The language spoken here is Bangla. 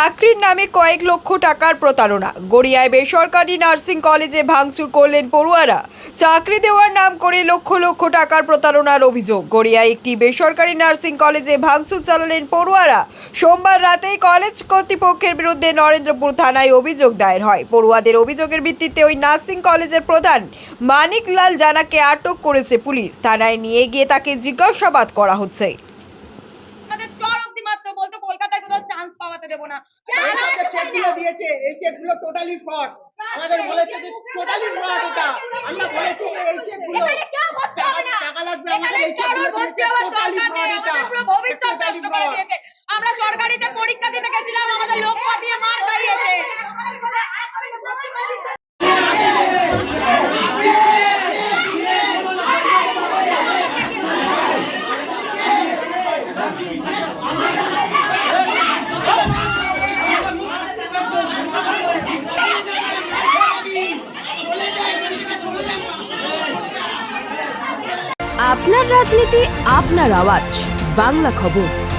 চাকরির নামে কয়েক লক্ষ টাকার প্রতারণা। গড়িয়ায় বেসরকারি নার্সিং কলেজে ভাঙচুর করলেন পড়ুয়ারা। চাকরি দেওয়ার নাম করে লক্ষ লক্ষ টাকার প্রতারণার অভিযোগ। গড়িয়ায় একটি বেসরকারি নার্সিং কলেজে ভাঙচুর চালালেন পড়ুয়ারা। সোমবার রাতেই কলেজ কর্তৃপক্ষের বিরুদ্ধে নরেন্দ্রপুর থানায় অভিযোগ দায়ের হয়। পড়ুয়াদের অভিযোগের ভিত্তিতে ওই নার্সিং কলেজের প্রধান মানিকলাল জানাকে আটক করেছে পুলিশ। থানায় নিয়ে গিয়ে তাকে জিজ্ঞাসাবাদ করা হচ্ছে। না। আমাদের চেকগুলো দিয়েছে এই চেকগুলো টোটালি ফ্রড আমাদের বলেছে যে টোটালি ফ্রড আমরা বলেছি যে এই চেকগুলো এখানে কেউ ভর্তি হবে না। টাকা লাগবে আমাদের এই চেকগুলো দিয়েছে টোটালি ফ্রড এটা। ভবিষ্যৎ নষ্ট করে দিয়েছে। আমরা সরকারিতে পরীক্ষা দিতে গেছিলাম আমাদের লোক পাঠিয়ে মার খাইয়েছে। আপনার রাজনীতি আপনার আওয়াজ। বাংলা খবর।